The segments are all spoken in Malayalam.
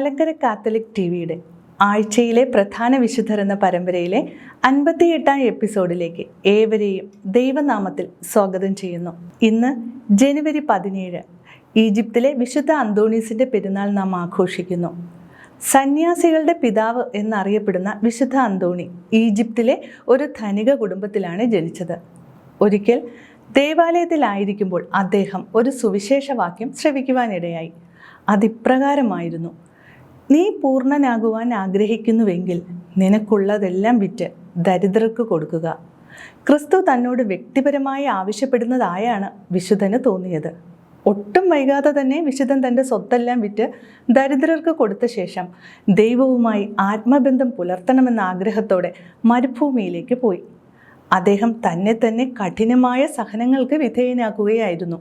മലങ്കര കാത്തലിക് ടി വിയുടെ ആഴ്ചയിലെ പ്രധാന വിശുദ്ധർ എന്ന പരമ്പരയിലെ അൻപത്തിയെട്ടാം എപ്പിസോഡിലേക്ക് ഏവരെയും ദൈവനാമത്തിൽ സ്വാഗതം ചെയ്യുന്നു. ഇന്ന് ജനുവരി പതിനേഴ് ഈജിപ്തിലെ വിശുദ്ധ അന്തോണീസിന്റെ പെരുന്നാൾ നാം ആഘോഷിക്കുന്നു. സന്യാസികളുടെ പിതാവ് എന്നറിയപ്പെടുന്ന വിശുദ്ധ അന്തോണി ഈജിപ്തിലെ ഒരു ധനിക കുടുംബത്തിലാണ് ജനിച്ചത്. ഒരിക്കൽ ദേവാലയത്തിലായിരിക്കുമ്പോൾ അദ്ദേഹം ഒരു സുവിശേഷവാക്യം ശ്രവിക്കുവാനിടയായി. അതിപ്രകാരമായിരുന്നു നീ പൂർണനാകുവാൻ ആഗ്രഹിക്കുന്നുവെങ്കിൽ നിനക്കുള്ളതെല്ലാം വിറ്റ് ദരിദ്രർക്ക് കൊടുക്കുക. ക്രിസ്തു തന്നോട് വ്യക്തിപരമായി ആവശ്യപ്പെടുന്നതായാണ് വിശുദ്ധന് തോന്നിയത്. ഒട്ടും വൈകാതെ തന്നെ വിശുദ്ധൻ തന്റെ സ്വത്തെല്ലാം വിറ്റ് ദരിദ്രർക്ക് കൊടുത്ത ശേഷം ദൈവവുമായി ആത്മബന്ധം പുലർത്തണമെന്ന ആഗ്രഹത്തോടെ മരുഭൂമിയിലേക്ക് പോയി. അദ്ദേഹം തന്നെ തന്നെ കഠിനമായ സഹനങ്ങൾക്ക് വിധേയനാക്കുകയായിരുന്നു.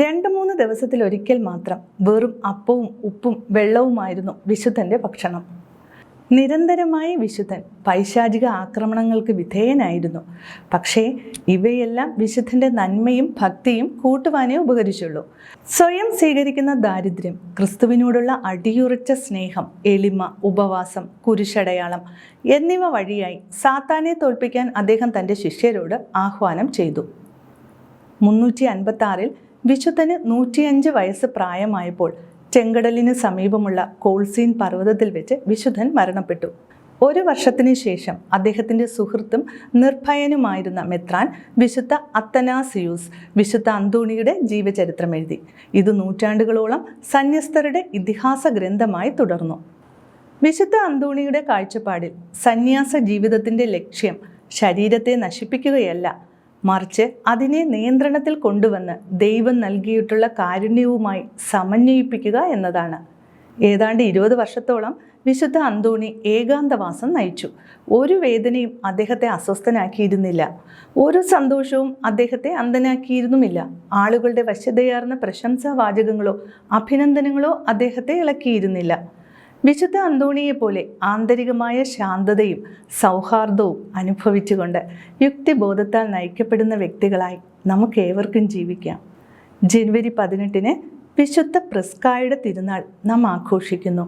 രണ്ട് മൂന്ന് ദിവസത്തിൽ ഒരിക്കൽ മാത്രം വെറും അപ്പവും ഉപ്പും വെള്ളവുമായിരുന്നു വിശുദ്ധന്റെ ഭക്ഷണം. നിരന്തരമായി വിശുദ്ധൻ പൈശാചിക ആക്രമണങ്ങൾക്ക് വിധേയനായിരുന്നു. പക്ഷേ ഇവയെല്ലാം വിശുദ്ധന്റെ നന്മയും ഭക്തിയും കൂട്ടുവാനേ ഉപകരിച്ചുള്ളൂ. സ്വയം സ്വീകരിക്കുന്ന ദാരിദ്ര്യം ക്രിസ്തുവിനോടുള്ള അടിയുറച്ച സ്നേഹം എളിമ ഉപവാസം കുരിശടയാളം എന്നിവ വഴിയായി സാത്താനെ തോൽപ്പിക്കാൻ അദ്ദേഹം തന്റെ ശിഷ്യരോട് ആഹ്വാനം ചെയ്തു. മുന്നൂറ്റി അൻപത്തി ആറിൽ വിശുദ്ധന് നൂറ്റിയഞ്ച് വയസ്സ് പ്രായമായപ്പോൾ ചെങ്കടലിന് സമീപമുള്ള കോൾസീൻ പർവതത്തിൽ വെച്ച് വിശുദ്ധൻ മരണപ്പെട്ടു. ഒരു വർഷത്തിന് ശേഷം അദ്ദേഹത്തിന്റെ സുഹൃത്തും നിർഭയനുമായിരുന്ന മെത്രാൻ വിശുദ്ധ അത്തനാസിയൂസ് വിശുദ്ധ അന്തോണിയുടെ ജീവചരിത്രം എഴുതി. ഇത് നൂറ്റാണ്ടുകളോളം സന്യസ്തരുടെ ഇതിഹാസ ഗ്രന്ഥമായി തുടർന്നു. വിശുദ്ധ അന്തോണിയുടെ കാഴ്ചപ്പാടിൽ സന്യാസ ജീവിതത്തിന്റെ ലക്ഷ്യം ശരീരത്തെ നശിപ്പിക്കുകയല്ല മറിച്ച് അതിനെ നിയന്ത്രണത്തിൽ കൊണ്ടുവന്ന് ദൈവം നൽകിയിട്ടുള്ള കാരുണ്യവുമായി സമന്വയിപ്പിക്കുക എന്നതാണ്. ഏതാണ്ട് ഇരുപത് വർഷത്തോളം വിശുദ്ധ അന്തോണി ഏകാന്തവാസം നയിച്ചു. ഒരു വേദനയും അദ്ദേഹത്തെ അസ്വസ്ഥനാക്കിയിരുന്നില്ല. ഒരു സന്തോഷവും അദ്ദേഹത്തെ അന്ധനാക്കിയിരുന്നുമില്ല. ആളുകളുടെ വശ്യതയാർന്ന പ്രശംസാവാചകങ്ങളോ അഭിനന്ദനങ്ങളോ അദ്ദേഹത്തെ ഇളക്കിയിരുന്നില്ല. വിശുദ്ധ അന്തോണിയെ പോലെ ആന്തരികമായ ശാന്തതയും സൗഹാർദ്ദവും അനുഭവിച്ചുകൊണ്ട് യുക്തിബോധത്താൽ നയിക്കപ്പെടുന്ന വ്യക്തികളായി നമുക്കേവർക്കും ജീവിക്കാം. ജനുവരി പതിനെട്ടിന് വിശുദ്ധ പ്രസ്കായുടെ തിരുനാൾ നാം ആഘോഷിക്കുന്നു.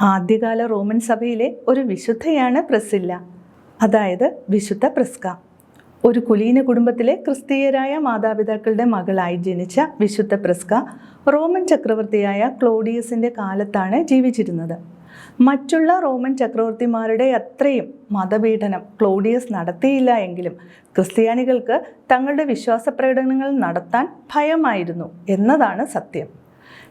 ആദ്യകാല റോമൻ സഭയിലെ ഒരു വിശുദ്ധയാണ് പ്രസില്ല. അതായത് വിശുദ്ധ പ്രസ്ക. ഒരു കുലീന കുടുംബത്തിലെ ക്രിസ്തീയരായ മാതാപിതാക്കളുടെ മകളായി ജനിച്ച വിശുദ്ധ പ്രസ്ക റോമൻ ചക്രവർത്തിയായ ക്ലോഡിയസിന്റെ കാലത്താണ് ജീവിച്ചിരുന്നത്. മറ്റുള്ള റോമൻ ചക്രവർത്തിമാരുടെ അത്രയും മതപീഡനം ക്ലോഡിയസ് നടത്തിയില്ല എങ്കിലും ക്രിസ്ത്യാനികൾക്ക് തങ്ങളുടെ വിശ്വാസ പ്രകടനങ്ങൾ നടത്താൻ ഭയമായിരുന്നു എന്നതാണ് സത്യം.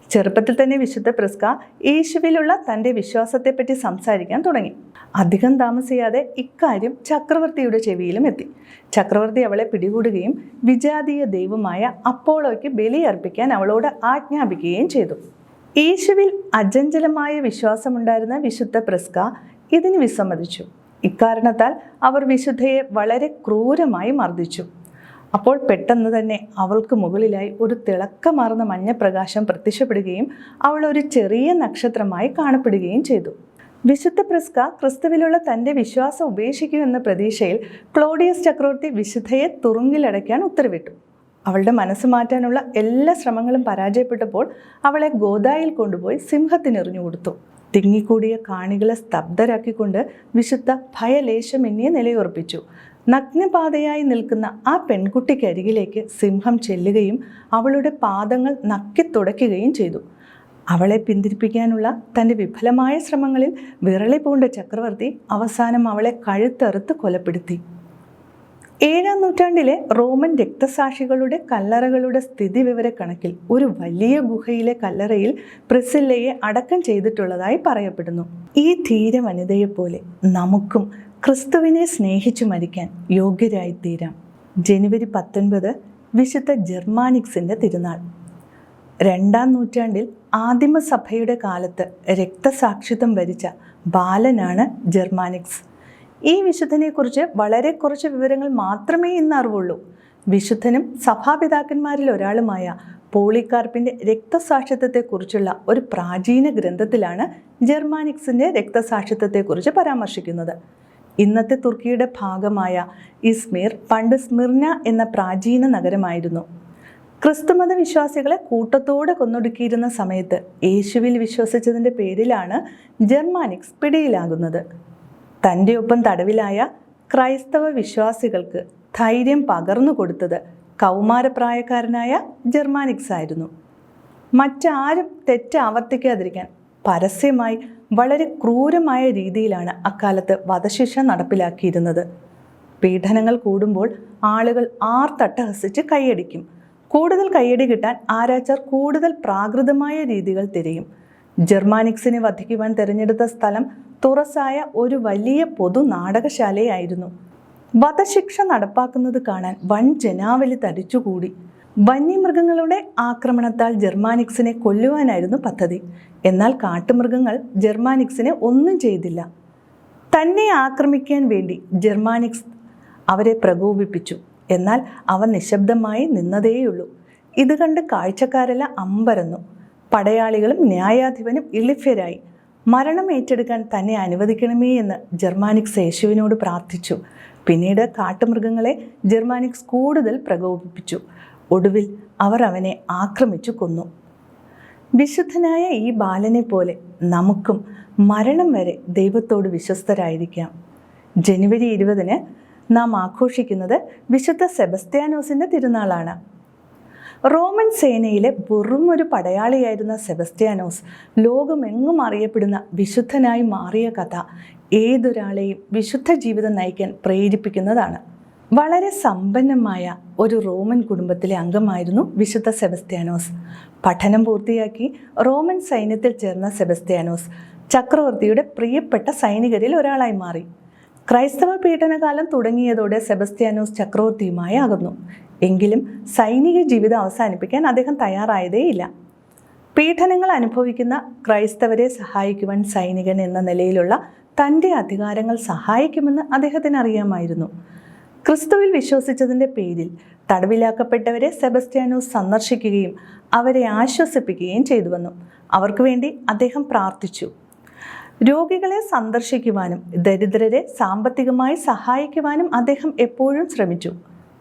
ചെറുപ്പത്തിൽ തന്നെ വിശുദ്ധ പ്രസ്ക യേശുവിലുള്ള തന്റെ വിശ്വാസത്തെപ്പറ്റി സംസാരിക്കാൻ തുടങ്ങി. അധികം താമസിയാതെ ഇക്കാര്യം ചക്രവർത്തിയുടെ ചെവിയിലും എത്തി. ചക്രവർത്തി അവളെ പിടികൂടുകയും വിജാതീയ ദൈവമായ അപ്പോളോയ്ക്ക് ബലിയർപ്പിക്കാൻ അവളോട് ആജ്ഞാപിക്കുകയും ചെയ്തു. യേശുവിൽ അജഞ്ചലമായ വിശ്വാസമുണ്ടായിരുന്ന വിശുദ്ധ പ്രസ്ക ഇതിന് വിസമ്മതിച്ചു. ഇക്കാരണത്താൽ അവർ വിശുദ്ധയെ വളരെ ക്രൂരമായി മർദ്ദിച്ചു. അപ്പോൾ പെട്ടെന്ന് തന്നെ അവൾക്ക് മുകളിലായി ഒരു തിളക്കമാർന്ന മഞ്ഞപ്രകാശം പ്രത്യക്ഷപ്പെടുകയും അവൾ ഒരു ചെറിയ നക്ഷത്രമായി കാണപ്പെടുകയും ചെയ്തു. വിശുദ്ധ പ്രസ്ക ക്രിസ്തുവിലുള്ള തന്റെ വിശ്വാസം ഉപേക്ഷിക്കുമെന്ന പ്രതീക്ഷയിൽ ക്ലോഡിയസ് ചക്രവർത്തി വിശുദ്ധയെ തുറുങ്കിലടയ്ക്കാൻ ഉത്തരവിട്ടു. അവളുടെ മനസ്സ് മാറ്റാനുള്ള എല്ലാ ശ്രമങ്ങളും പരാജയപ്പെട്ടപ്പോൾ അവളെ ഗോദായിൽ കൊണ്ടുപോയി സിംഹത്തിനെറിഞ്ഞു കൊടുത്തു. തിങ്ങിക്കൂടിയ കാണികളെ സ്തബ്ധരാക്കിക്കൊണ്ട് വിശുദ്ധ ഭയലേശമെന്നിയെ നിലയുറപ്പിച്ചു. നഗ്നപാതയായി നിൽക്കുന്ന ആ പെൺകുട്ടിക്കരികിലേക്ക് സിംഹം ചെല്ലുകയും അവളുടെ പാദങ്ങൾ നക്കി തുടയ്ക്കുകയും ചെയ്തു. അവളെ പിന്തിരിപ്പിക്കാനുള്ള തന്റെ വിഫലമായ ശ്രമങ്ങളിൽ വിരളി പൂണ്ട ചക്രവർത്തി അവസാനം അവളെ കഴുത്തറുത്ത് കൊലപ്പെടുത്തി. ഏഴാം നൂറ്റാണ്ടിലെ റോമൻ രക്തസാക്ഷികളുടെ കല്ലറകളുടെ സ്ഥിതി വിവരക്കണക്കിൽ ഒരു വലിയ ഗുഹയിലെ കല്ലറയിൽ പ്രിസില്ലയെ അടക്കം ചെയ്തിട്ടുള്ളതായി പറയപ്പെടുന്നു. ഈ ധീര വനിതയെപ്പോലെ നമുക്കും ക്രിസ്തുവിനെ സ്നേഹിച്ചു മരിക്കാൻ യോഗ്യരായിത്തീരാം. ജനുവരി പത്തൊൻപത് വിശുദ്ധ ജെർമാനിക്സിന്റെ തിരുനാൾ. രണ്ടാം നൂറ്റാണ്ടിൽ ആദിമസഭയുടെ കാലത്ത് രക്തസാക്ഷിത്വം വരിച്ച ബാലനാണ് ജെർമാനിക്സ് ഈ വിശുദ്ധനെക്കുറിച്ച് വളരെ കുറച്ച് വിവരങ്ങൾ മാത്രമേ ഇന്ന് അറിവുള്ളൂ. വിശുദ്ധനും സഭാപിതാക്കന്മാരിൽ ഒരാളുമായ പോളികാർപ്പിന്റെ രക്തസാക്ഷിത്വത്തെക്കുറിച്ചുള്ള ഒരു പ്രാചീന ഗ്രന്ഥത്തിലാണ് ജെർമാനിക്സിന്റെ രക്തസാക്ഷിത്വത്തെക്കുറിച്ച് പരാമർശിക്കുന്നത്. ഇന്നത്തെ തുർക്കിയുടെ ഭാഗമായ ഇസ്മീർ പണ്ട് സ്മിർന എന്ന പ്രാചീന നഗരമായിരുന്നു. ക്രിസ്തുമത വിശ്വാസികളെ കൂട്ടത്തോടെ കൊന്നൊടുക്കിയിരുന്ന സമയത്ത് യേശുവിൽ വിശ്വസിച്ചതിന്റെ പേരിലാണ് ജർമാനിക്സ് പിടിയിലാകുന്നത്. തന്റെ ഒപ്പം തടവിലായ ക്രൈസ്തവ വിശ്വാസികൾക്ക് ധൈര്യം പകർന്നു കൊടുത്തത് കൗമാരപ്രായക്കാരനായ ജർമാനിക്സ് ആയിരുന്നു മറ്റാരും തെറ്റ് ആവർത്തിക്കാതിരിക്കാൻ പരസ്യമായി വളരെ ക്രൂരമായ രീതിയിലാണ് അക്കാലത്ത് വധശിക്ഷ നടപ്പിലാക്കിയിരുന്നത്. പീഡനങ്ങൾ കൂടുമ്പോൾ ആളുകൾ ആർത്തട്ടഹസിച്ച് കൈയടിക്കും. കൂടുതൽ കൈയടി കിട്ടാൻ ആരാച്ചാർ കൂടുതൽ പ്രാകൃതമായ രീതികൾ തിരയും. ജർമാനിക്സിനെ വധിക്കുവാൻ തിരഞ്ഞെടുത്ത സ്ഥലം തുറസായ ഒരു വലിയ പൊതു നാടകശാലയായിരുന്നു. വധശിക്ഷ നടപ്പാക്കുന്നത് കാണാൻ വൻ ജനാവലി തടിച്ചുകൂടി. വന്യമൃഗങ്ങളുടെ ആക്രമണത്താൽ ജർമാനിക്സിനെ കൊല്ലുവാനായിരുന്നു പദ്ധതി. എന്നാൽ കാട്ടുമൃഗങ്ങൾ ജർമാനിക്സിനെ ഒന്നും ചെയ്തില്ല. തന്നെ ആക്രമിക്കാൻ വേണ്ടി ജർമാനിക്സ് അവരെ പ്രകോപിപ്പിച്ചു. എന്നാൽ അവ നിശബ്ദമായി നിന്നതേയുള്ളൂ. ഇത് കണ്ട് കാഴ്ചക്കാരെല്ലാം അമ്പരന്നു. പടയാളികളും ന്യായാധിപനും ഇളിഫ്യരായി. മരണം ഏറ്റെടുക്കാൻ തന്നെ അനുവദിക്കണമേ എന്ന് ജർമാനിക്സ് യേശുവിനോട് പ്രാർത്ഥിച്ചു. പിന്നീട് കാട്ടുമൃഗങ്ങളെ ജർമാനിക്സ് കൂടുതൽ പ്രകോപിപ്പിച്ചു. ഒടുവിൽ അവർ അവനെ ആക്രമിച്ചു കൊന്നു. വിശുദ്ധനായ ഈ ബാലനെ പോലെ നമുക്കും മരണം വരെ ദൈവത്തോട് വിശ്വസ്തരായിരിക്കാം. ജനുവരി ഇരുപതിന് നാം ആഘോഷിക്കുന്നത് വിശുദ്ധ സെബസ്ത്യാനോസിന്റെ തിരുനാളാണ്. റോമൻ സേനയിലെ വെറും ഒരു പടയാളിയായിരുന്ന സെബസ്ത്യാനോസ് ലോകമെങ്ങും അറിയപ്പെടുന്ന വിശുദ്ധനായി മാറിയ കഥ ഏതൊരാളെയും വിശുദ്ധ ജീവിതം നയിക്കാൻ പ്രേരിപ്പിക്കുന്നതാണ്. വളരെ സമ്പന്നമായ ഒരു റോമൻ കുടുംബത്തിലെ അംഗമായിരുന്നു വിശുദ്ധ സെബസ്ത്യാനോസ്. പഠനം പൂർത്തിയാക്കി റോമൻ സൈന്യത്തിൽ ചേർന്ന സെബസ്ത്യാനോസ് ചക്രവർത്തിയുടെ പ്രിയപ്പെട്ട സൈനികരിൽ ഒരാളായി മാറി. ക്രൈസ്തവ പീഡനകാലം തുടങ്ങിയതോടെ സെബസ്ത്യാനോസ് ചക്രവർത്തിയുമായി അകന്നു. എങ്കിലും സൈനിക ജീവിതം അവസാനിപ്പിക്കാൻ അദ്ദേഹം തയ്യാറായതേയില്ല പീഡനങ്ങൾ അനുഭവിക്കുന്ന ക്രൈസ്തവരെ സഹായിക്കുവാൻ സൈനികൻ എന്ന നിലയിലുള്ള തന്റെ അധികാരങ്ങൾ സഹായിക്കുമെന്ന് അദ്ദേഹത്തിന് അറിയാമായിരുന്നു. ക്രിസ്തുവിൽ വിശ്വസിച്ചതിന്റെ പേരിൽ തടവിലാക്കപ്പെട്ടവരെ സെബസ്റ്റ്യാനോസ് സന്ദർശിക്കുകയും അവരെ ആശ്വസിപ്പിക്കുകയും ചെയ്തു വന്നു. അവർക്ക് വേണ്ടി അദ്ദേഹം പ്രാർത്ഥിച്ചു. രോഗികളെ സന്ദർശിക്കുവാനും ദരിദ്രരെ സാമ്പത്തികമായി സഹായിക്കുവാനും അദ്ദേഹം എപ്പോഴും ശ്രമിച്ചു.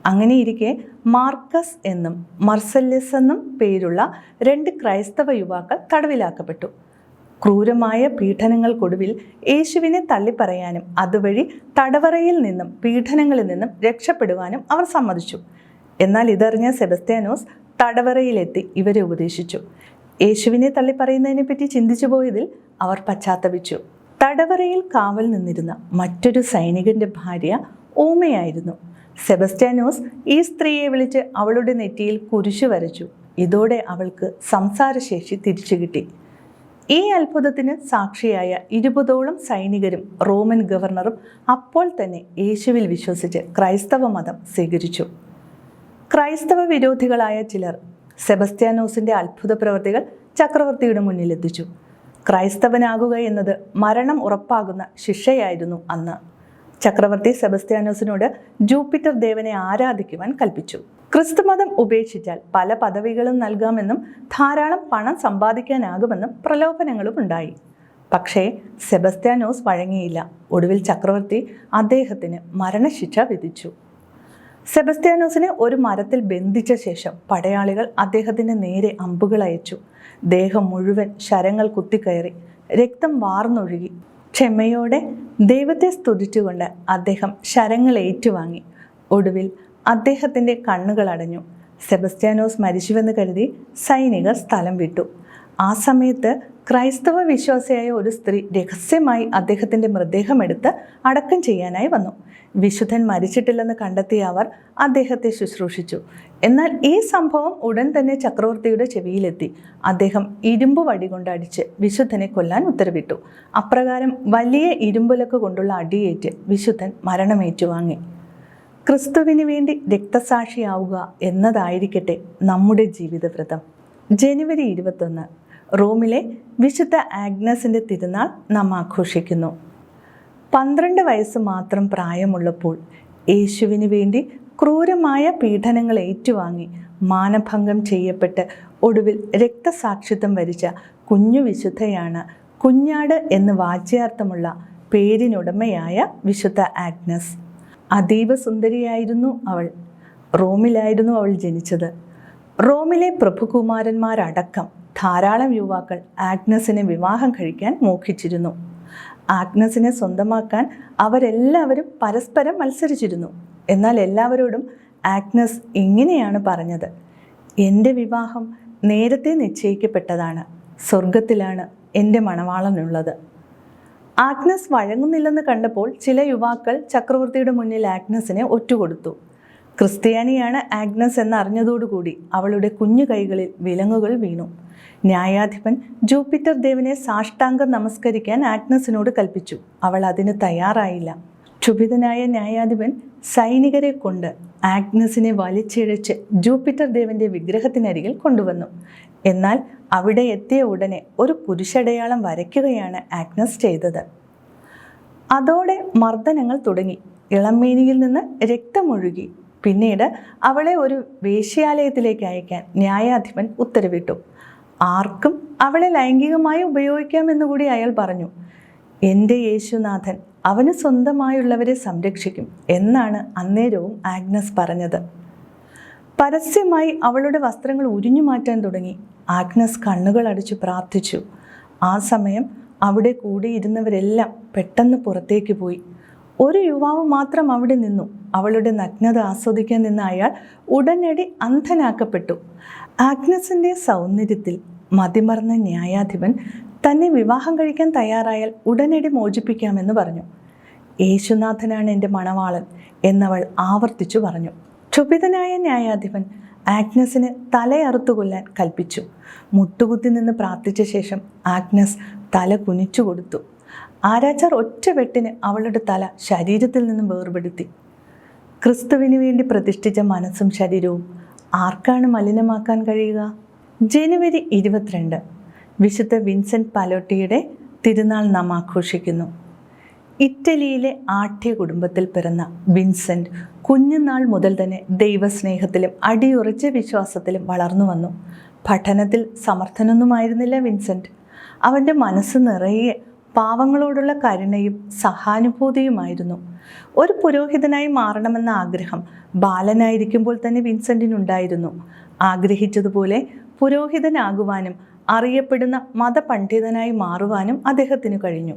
അങ്ങനെയിരിക്കെ മാർക്കസ് എന്നും മർസല്യസ് എന്നും പേരുള്ള രണ്ട് ക്രൈസ്തവ യുവാക്കൾ തടവിലാക്കപ്പെട്ടു. ക്രൂരമായ പീഡനങ്ങൾക്കൊടുവിൽ യേശുവിനെ തള്ളിപ്പറയാനും അതുവഴി തടവറയിൽ നിന്നും പീഡനങ്ങളിൽ നിന്നും രക്ഷപ്പെടുവാനും അവർ സമ്മതിച്ചു. എന്നാൽ ഇതറിഞ്ഞ സെബസ്ത്യാനോസ് തടവറയിലെത്തി ഇവരെ ഉപദേശിച്ചു. യേശുവിനെ തള്ളിപ്പറയുന്നതിനെ പറ്റി ചിന്തിച്ചു പോയതിൽ അവർ പശ്ചാത്തപിച്ചു. തടവറയിൽ കാവൽ നിന്നിരുന്ന മറ്റൊരു സൈനികന്റെ ഭാര്യ ഓമയായിരുന്നു. സെബസ്റ്റ്യാനോസ് ഈ സ്ത്രീയെ വിളിച്ച് അവളുടെ നെറ്റിയിൽ കുരിശു വരച്ചു. ഇതോടെ അവൾക്ക് സംസാരശേഷി തിരിച്ചു കിട്ടി ഈ അത്ഭുതത്തിന് സാക്ഷിയായ ഇരുപതോളം സൈനികരും റോമൻ ഗവർണറും അപ്പോൾ തന്നെ യേശുവിൽ വിശ്വസിച്ച് ക്രൈസ്തവ മതം സ്വീകരിച്ചു. ക്രൈസ്തവ വിരോധികളായ ചിലർ സെബസ്ത്യാനോസിന്റെ അത്ഭുത പ്രവൃത്തികൾ ചക്രവർത്തിയുടെ മുന്നിലെത്തിച്ചു. ക്രൈസ്തവനാകുക എന്നത് മരണം ഉറപ്പാകുന്ന ശിക്ഷയായിരുന്നു അന്ന്. ചക്രവർത്തി സെബസ്ത്യാനോസിനോട് ജൂപ്പിറ്റർ ദേവനെ ആരാധിക്കുവാൻ കൽപ്പിച്ചു. ക്രിസ്തുമതം ഉപേക്ഷിച്ചാൽ പല പദവികളും നൽകാമെന്നും ധാരാളം പണം സമ്പാദിക്കാനാകുമെന്നും പ്രലോഭനങ്ങളും ഉണ്ടായി. പക്ഷേ സെബസ്ത്യാനോസ് വഴങ്ങിയില്ല. ഒടുവിൽ ചക്രവർത്തി അദ്ദേഹത്തിന് മരണശിക്ഷ വിധിച്ചു. സെബസ്ത്യാനോസിനെ ഒരു മരത്തിൽ ബന്ധിച്ച ശേഷം പടയാളികൾ അദ്ദേഹത്തിന് നേരെ അമ്പുകൾ അയച്ചു. ദേഹം മുഴുവൻ ശരങ്ങൾ കുത്തിക്കയറി രക്തം വാർന്നൊഴുകി. ക്ഷമയോടെ ദൈവത്തെ സ്തുതിച്ചുകൊണ്ട് അദ്ദേഹം ശരങ്ങൾ ഏറ്റുവാങ്ങി. ഒടുവിൽ അദ്ദേഹത്തിന്റെ കണ്ണുകൾ അടഞ്ഞു. സെബസ്റ്റ്യാനോസ് മരിച്ചുവെന്ന് കരുതി സൈനികർ സ്ഥലം വിട്ടു. ആ സമയത്ത് ക്രൈസ്തവ വിശ്വാസിയായ ഒരു സ്ത്രീ രഹസ്യമായി അദ്ദേഹത്തിന്റെ മൃതദേഹം എടുത്ത് അടക്കം ചെയ്യാനായി വന്നു. വിശുദ്ധൻ മരിച്ചിട്ടില്ലെന്ന് കണ്ടെത്തിയ അവർ അദ്ദേഹത്തെ ശുശ്രൂഷിച്ചു. എന്നാൽ ഈ സംഭവം ഉടൻ തന്നെ ചക്രവർത്തിയുടെ ചെവിയിലെത്തി. അദ്ദേഹം ഇരുമ്പ് വടി കൊണ്ട് അടിച്ച് വിശുദ്ധനെ കൊല്ലാൻ ഉത്തരവിട്ടു. അപ്രകാരം വലിയ ഇരുമ്പുലക്ക് കൊണ്ടുള്ള അടിയേറ്റ് വിശുദ്ധൻ മരണമേറ്റുവാങ്ങി. ക്രിസ്തുവിന് വേണ്ടി രക്തസാക്ഷിയാവുക എന്നതായിരിക്കട്ടെ നമ്മുടെ ജീവിതവ്രതം. ജനുവരി ഇരുപത്തൊന്ന് റോമിലെ വിശുദ്ധ ആഗ്നസിന്റെ തിരുനാൾ നാം ആഘോഷിക്കുന്നു. പന്ത്രണ്ട് വയസ്സ് മാത്രം പ്രായമുള്ളപ്പോൾ യേശുവിന് വേണ്ടി ക്രൂരമായ പീഡനങ്ങൾ ഏറ്റുവാങ്ങി മാനഭംഗം ചെയ്യപ്പെട്ട് ഒടുവിൽ രക്തസാക്ഷിത്വം വരിച്ച കുഞ്ഞു വിശുദ്ധയാണ് കുഞ്ഞാട് എന്ന് വാച്യാർത്ഥമുള്ള പേരിനുടമയായ വിശുദ്ധ ആഗ്നസ്. അതീവ സുന്ദരിയായിരുന്നു അവൾ. റോമിലായിരുന്നു അവൾ ജനിച്ചത്. റോമിലെ പ്രഭുകുമാരന്മാരടക്കം ധാരാളം യുവാക്കൾ ആഗ്നസിനെ വിവാഹം കഴിക്കാൻ മോഹിച്ചിരുന്നു. ആഗ്നസിനെ സ്വന്തമാക്കാൻ അവരെല്ലാവരും പരസ്പരം മത്സരിച്ചിരുന്നു. എന്നാൽ എല്ലാവരോടും ആഗ്നസ് ഇങ്ങനെയാണ് പറഞ്ഞത്. എന്റെ വിവാഹം നേരത്തെ നിശ്ചയിക്കപ്പെട്ടതാണ്. സ്വർഗത്തിലാണ് എന്റെ മണവാളനുള്ളത്. ആഗ്നസ് വഴങ്ങുന്നില്ലെന്ന് കണ്ടപ്പോൾ ചില യുവാക്കൾ ചക്രവർത്തിയുടെ മുന്നിൽ ആഗ്നസിനെ ഒറ്റുകൊടുത്തു. ക്രിസ്ത്യാനിയാണ് ആഗ്നസ് എന്നറിഞ്ഞതോടുകൂടി അവളുടെ കുഞ്ഞു കൈകളിൽ വിലങ്ങുകൾ വീണു. ന്യായാധിപൻ ജൂപ്പിറ്റർ ദേവനെ സാഷ്ടാംഗം നമസ്കരിക്കാൻ ആഗ്നസിനോട് കൽപ്പിച്ചു. അവൾ അതിന് തയ്യാറായില്ല. ക്ഷുഭിതനായ ന്യായാധിപൻ സൈനികരെ കൊണ്ട് ആഗ്നസിനെ വലിച്ചിഴച്ച് ജൂപ്പിറ്റർ ദേവന്റെ വിഗ്രഹത്തിനരികിൽ കൊണ്ടുവന്നു. എന്നാൽ അവിടെ എത്തിയ ഉടനെ ഒരു പുരുഷടയാളം വരയ്ക്കുകയാണ് ആഗ്നസ് ചെയ്തത്. അതോടെ മർദ്ദനങ്ങൾ തുടങ്ങി. ഇളമേനിയിൽ നിന്ന് രക്തമൊഴുകി. പിന്നീട് അവളെ ഒരു വേശ്യാലയത്തിലേക്ക് അയക്കാൻ ന്യായാധിപൻ ഉത്തരവിട്ടു. ആർക്കും അവളെ ലൈംഗികമായി ഉപയോഗിക്കാമെന്ന് കൂടി അയാൾ പറഞ്ഞു. എന്റെ യേശുനാഥൻ അവന് സ്വന്തമായുള്ളവരെ സംരക്ഷിക്കും എന്നാണ് അന്നേരവും ആഗ്നസ് പറഞ്ഞത്. പരസ്യമായി അവളുടെ വസ്ത്രങ്ങൾ ഉരിഞ്ഞു മാറ്റാൻ തുടങ്ങി. ആഗ്നസ് കണ്ണുകൾ അടിച്ചു പ്രാർത്ഥിച്ചു. ആ സമയം അവിടെ കൂടിയിരുന്നവരെല്ലാം പെട്ടെന്ന് പുറത്തേക്ക് പോയി. ഒരു യുവാവ് മാത്രം അവിടെ നിന്നു. അവളുടെ നഗ്നത ആസ്വദിക്കാൻ നിന്ന അയാൾ ഉടനടി അന്ധനാക്കപ്പെട്ടു. ആഗ്നസിന്റെ സൗന്ദര്യത്തിൽ മതിമറന്ന ന്യായാധിപൻ തന്നെ വിവാഹം കഴിക്കാൻ തയ്യാറായാൽ ഉടനടി മോചിപ്പിക്കാമെന്ന് പറഞ്ഞു. യേശുനാഥനാണ് എന്റെ മണവാളൻ എന്നവൾ ആവർത്തിച്ചു പറഞ്ഞു. ക്ഷുഭിതനായ ന്യായാധിപൻ ആഗ്നസിന് തലയറുത്തു കൊല്ലാൻ കൽപ്പിച്ചു. മുട്ടുകുത്തി നിന്ന് പ്രാർത്ഥിച്ച ശേഷം ആഗ്നസ് തല കുനിച്ചു കൊടുത്തു. ആരാച്ചാർ ഒറ്റ വെട്ടിന് അവളുടെ തല ശരീരത്തിൽ നിന്നും വേർപെടുത്തി. ക്രിസ്തുവിന് വേണ്ടി പ്രതിഷ്ഠിച്ച മനസ്സും ശരീരവും ആർക്കാണ് മലിനമാക്കാൻ കഴിയുക? ജനുവരി ഇരുപത്തിരണ്ട് വിശുദ്ധ വിൻസെന്റ് പാലോട്ടിയുടെ തിരുനാൾ നാം ആഘോഷിക്കുന്നു. ഇറ്റലിയിലെ ആഠ്യ കുടുംബത്തിൽ പിറന്ന വിൻസെന്റ് കുഞ്ഞുനാൾ മുതൽ തന്നെ ദൈവസ്നേഹത്തിലും അടിയുറച്ച വിശ്വാസത്തിലും വളർന്നു വന്നു. പഠനത്തിൽ സമർത്ഥനൊന്നുമായിരുന്നില്ല വിൻസെന്റ് അവന്റെ മനസ്സ് നിറയെ പാവങ്ങളോടുള്ള കരുണയും സഹാനുഭൂതിയുമായിരുന്നു. ഒരു പുരോഹിതനായി മാറണമെന്ന ആഗ്രഹം ബാലനായിരിക്കുമ്പോൾ തന്നെ വിൻസെന്റിനുണ്ടായിരുന്നു ആഗ്രഹിച്ചതുപോലെ പുരോഹിതനാകുവാനും അറിയപ്പെടുന്ന മതപണ്ഡിതനായി മാറുവാനും അദ്ദേഹത്തിന് കഴിഞ്ഞു.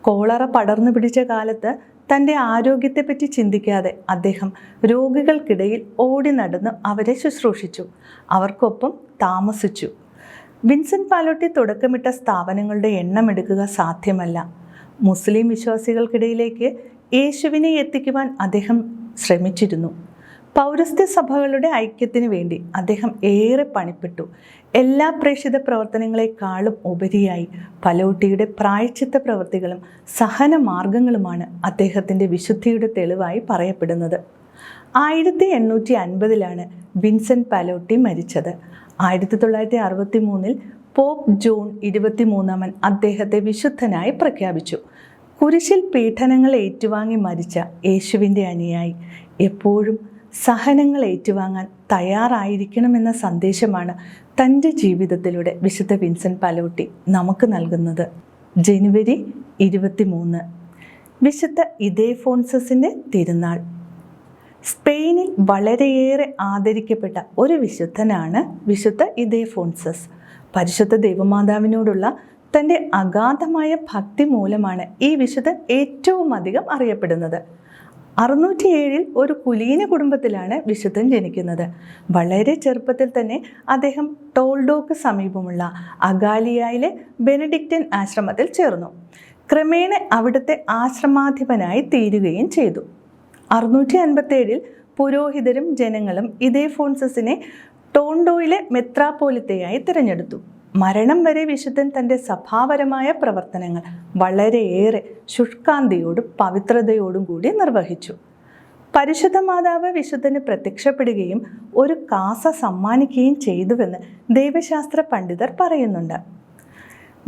കോളറ പടർന്നു പിടിച്ച കാലത്ത് തന്റെ ആരോഗ്യത്തെപ്പറ്റി ചിന്തിക്കാതെ അദ്ദേഹം രോഗികൾക്കിടയിൽ ഓടി നടന്ന് അവരെ ശുശ്രൂഷിച്ചു. അവർക്കൊപ്പം താമസിച്ചു. വിൻസെന്റ് പാലോട്ടി തുടക്കമിട്ട സ്ഥാപനങ്ങളുടെ എണ്ണം എടുക്കുക സാധ്യമല്ല. മുസ്ലിം വിശ്വാസികൾക്കിടയിലേക്ക് യേശുവിനെ എത്തിക്കുവാൻ അദ്ദേഹം ശ്രമിച്ചിരുന്നു. പൗരസ്ത്യ സഭകളുടെ ഐക്യത്തിന് വേണ്ടി അദ്ദേഹം ഏറെ പണിപ്പെട്ടു. എല്ലാ പ്രേക്ഷിത പ്രവർത്തനങ്ങളെക്കാളും ഉപരിയായി പലോട്ടിയുടെ പ്രായച്ചിത്ത പ്രവൃത്തികളും സഹന മാർഗങ്ങളുമാണ് അദ്ദേഹത്തിന്റെ വിശുദ്ധിയുടെ തെളിവായി പറയപ്പെടുന്നത്. ആയിരത്തി എണ്ണൂറ്റി അൻപതിലാണ് വിൻസെന്റ് പാലോട്ടി മരിച്ചത്. ആയിരത്തി തൊള്ളായിരത്തി അറുപത്തി മൂന്നിൽ പോപ്പ് ജോൺ ഇരുപത്തി മൂന്നാമൻ അദ്ദേഹത്തെ വിശുദ്ധനായി പ്രഖ്യാപിച്ചു. കുരിശിൽ പീഡനങ്ങൾ ഏറ്റുവാങ്ങി മരിച്ച യേശുവിന്റെ അനുയായി. എപ്പോഴും സഹനങ്ങൾ ഏറ്റുവാങ്ങാൻ തയ്യാറായിരിക്കണമെന്ന സന്ദേശമാണ് തന്റെ ജീവിതത്തിലൂടെ വിശുദ്ധ വിൻസെന്റ് പലോട്ടി നമുക്ക് നൽകുന്നത്. ജനുവരി ഇരുപത്തി മൂന്ന് വിശുദ്ധ ഇതേഫോൺസസിന്റെ തിരുനാൾ. സ്പെയിനിൽ വളരെയേറെ ആദരിക്കപ്പെട്ട ഒരു വിശുദ്ധനാണ് വിശുദ്ധ ഇദേഫോൺസസ് പരിശുദ്ധ ദൈവമാതാവിനോടുള്ള തന്റെ അഗാധമായ ഭക്തി മൂലമാണ് ഈ വിശുദ്ധൻ ഏറ്റവും അധികം അറിയപ്പെടുന്നത്. അറുന്നൂറ്റി ഏഴിൽ ഒരു കുലീന കുടുംബത്തിലാണ് വിശുദ്ധൻ ജനിക്കുന്നത്. വളരെ ചെറുപ്പത്തിൽ തന്നെ അദ്ദേഹം ടോൾഡോക്ക് സമീപമുള്ള അഗാലിയയിലെ ബെനഡിക്റ്റൻ ആശ്രമത്തിൽ ചേർന്നു. ക്രമേണ അവിടുത്തെ ആശ്രമാധിപനായി തീരുകയും ചെയ്തു. അറുന്നൂറ്റി അൻപത്തേഴിൽ പുരോഹിതരും ജനങ്ങളും ഇതേ ഫോൺസസിനെ ടോണ്ടോയിലെ മെത്രാപ്പോലിത്തയായി തിരഞ്ഞെടുത്തു. മരണം വരെ വിശുദ്ധൻ തന്റെ സഭാപരമായ പ്രവർത്തനങ്ങൾ വളരെയേറെ ശുഷ്കാന്തിയോടും പവിത്രതയോടും കൂടി നിർവഹിച്ചു. പരിശുദ്ധ മാതാവ് വിശുദ്ധന് പ്രത്യക്ഷപ്പെടുകയും ഒരു കാസ സമ്മാനിക്കുകയും ചെയ്തുവെന്ന് ദൈവശാസ്ത്ര പണ്ഡിതർ പറയുന്നുണ്ട്.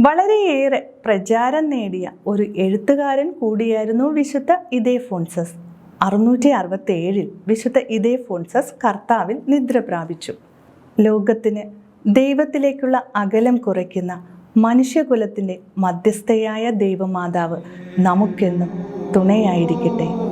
വളരെയേറെ പ്രചാരം നേടിയ ഒരു എഴുത്തുകാരൻ കൂടിയായിരുന്നു വിശുദ്ധ ഇതേ ഫോൺസസ്. അറുന്നൂറ്റി അറുപത്തി ഏഴിൽ വിശുദ്ധ ഇതേ ഫോൺസസ് കർത്താവിൽ നിദ്ര പ്രാപിച്ചു. ലോകത്തിന് ദൈവത്തിലേക്കുള്ള അകലം കുറയ്ക്കുന്ന മനുഷ്യകുലത്തിന്റെ മധ്യസ്ഥയായ ദൈവമാതാവ് നമുക്കെന്നും തുണയായിരിക്കട്ടെ.